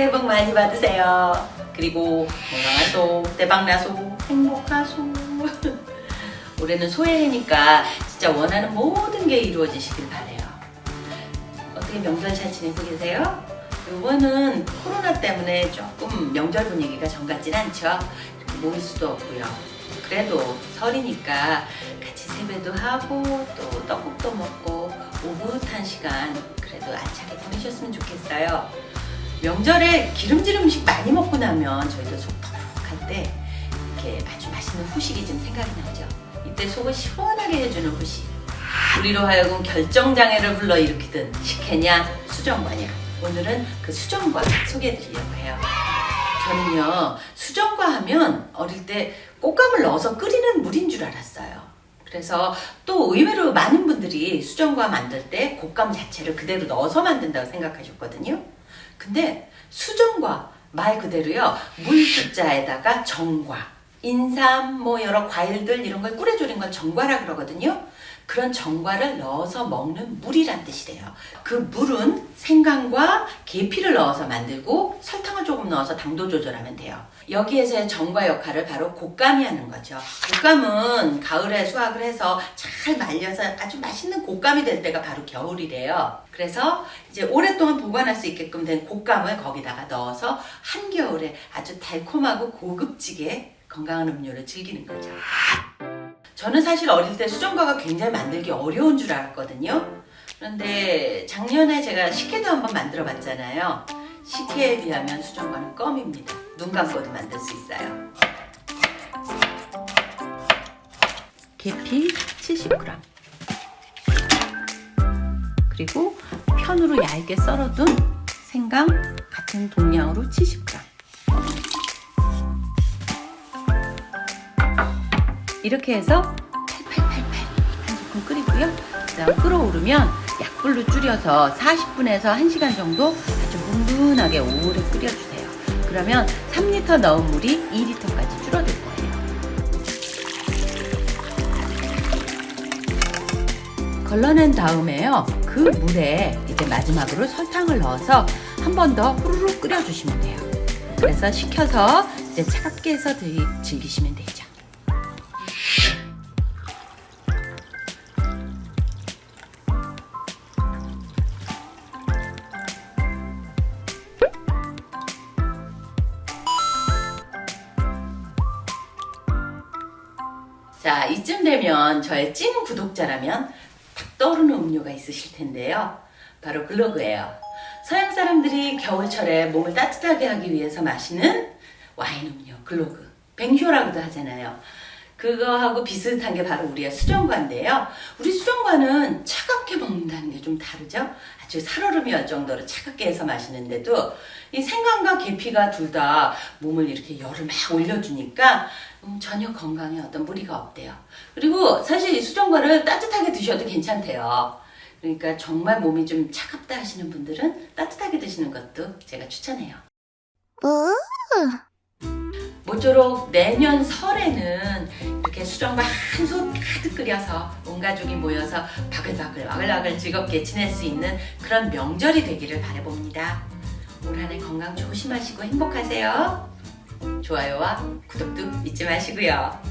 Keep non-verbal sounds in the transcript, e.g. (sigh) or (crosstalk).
새해 복 많이 받으세요. 그리고 건강하소, 대박나소, 행복하소. (laughs) 올해는 소해니까 진짜 원하는 모든 게 이루어지시길 바래요. 어떻게 명절 잘 지내고 계세요? 이번은 코로나 때문에 조금 명절 분위기가 정 같진 않죠. 모일 수도 없고요. 그래도 설이니까 같이 세배도 하고 또 떡국도 먹고 오붓한 시간 그래도 알차게 보내셨으면 좋겠어요. 명절에 기름질 음식 많이 먹고 나면 저희도 속 턱할 때 이렇게 아주 맛있는 후식이 좀 생각이 나죠. 이때 속을 시원하게 해주는 후식. 우리로 하여금 결정장애를 불러일으키던 식혜냐 수정과냐. 오늘은 그 수정과 소개해드리려고 해요. 저는요 수정과 하면 어릴 때 꽃감을 넣어서 끓이는 물인 줄 알았어요. 그래서 또 의외로 많은 분들이 수정과 만들 때 곶감 자체를 그대로 넣어서 만든다고 생각하셨거든요. 근데 수정과 말 그대로요 물 숫자에다가 정과 인삼 뭐 여러 과일들 이런 걸 끓여조린 걸 정과라 그러거든요. 그런 정과를 넣어서 먹는 물이란 뜻이래요. 그 물은 생강과 계피를 넣어서 만들고 설탕을 조금 넣어서 당도 조절하면 돼요. 여기에서의 정과 역할을 바로 곶감이 하는 거죠. 곶감은 가을에 수확을 해서 잘 말려서 아주 맛있는 곶감이 될 때가 바로 겨울이래요. 그래서 이제 오랫동안 보관할 수 있게끔 된 곶감을 거기다가 넣어서 한겨울에 아주 달콤하고 고급지게 건강한 음료를 즐기는 거죠. 저는 사실 어릴 때 수정과가 굉장히 만들기 어려운 줄 알았거든요. 그런데 작년에 제가 식혜도 한번 만들어 봤잖아요. 식혜에 비하면 수정과는 껌입니다. 눈 감고도 만들 수 있어요. 계피 70g. 그리고 편으로 얇게 썰어둔 생강 같은 동량으로 70g. 이렇게 해서 팔팔팔팔 한 스푼 끓이고요. 그다음 끓어오르면 약불로 줄여서 40분에서 1시간 정도 아주 뭉근하게 오래 끓여주세요. 그러면 3리터 넣은 물이 2리터까지 줄어들 거예요. 걸러낸 다음에요. 그 물에 이제 마지막으로 설탕을 넣어서 한 번 더 후루룩 끓여주시면 돼요. 그래서 식혀서 이제 차갑게 해서 드- 즐기시면 되죠. 자, 이쯤 되면 저의 찐 구독자라면 딱 떠오르는 음료가 있으실 텐데요. 바로 글로그예요. 서양 사람들이 겨울철에 몸을 따뜻하게 하기 위해서 마시는 와인 음료, 글로그. 뱅효라고도 하잖아요. 그거하고 비슷한 게 바로 우리의 수정과인데요. 우리 수정과는 차갑게 먹는다는 게 좀 다르죠? 아주 살얼음이 올 정도로 차갑게 해서 마시는데도 이 생강과 계피가 둘 다 몸을 이렇게 열을 막 올려주니까 음, 전혀 건강에 어떤 무리가 없대요. 그리고 사실 이 수정과를 따뜻하게 드셔도 괜찮대요. 그러니까 정말 몸이 좀 차갑다 하시는 분들은 따뜻하게 드시는 것도 제가 추천해요. 뭐? 모쪼록 내년 설에는 이렇게 수정과 한손 가득 끓여서 온 가족이 모여서 바글바글 와글와글 즐겁게 지낼 수 있는 그런 명절이 되기를 바라봅니다. 올 한해 건강 조심하시고 행복하세요. 좋아요와 구독도 잊지 마시고요.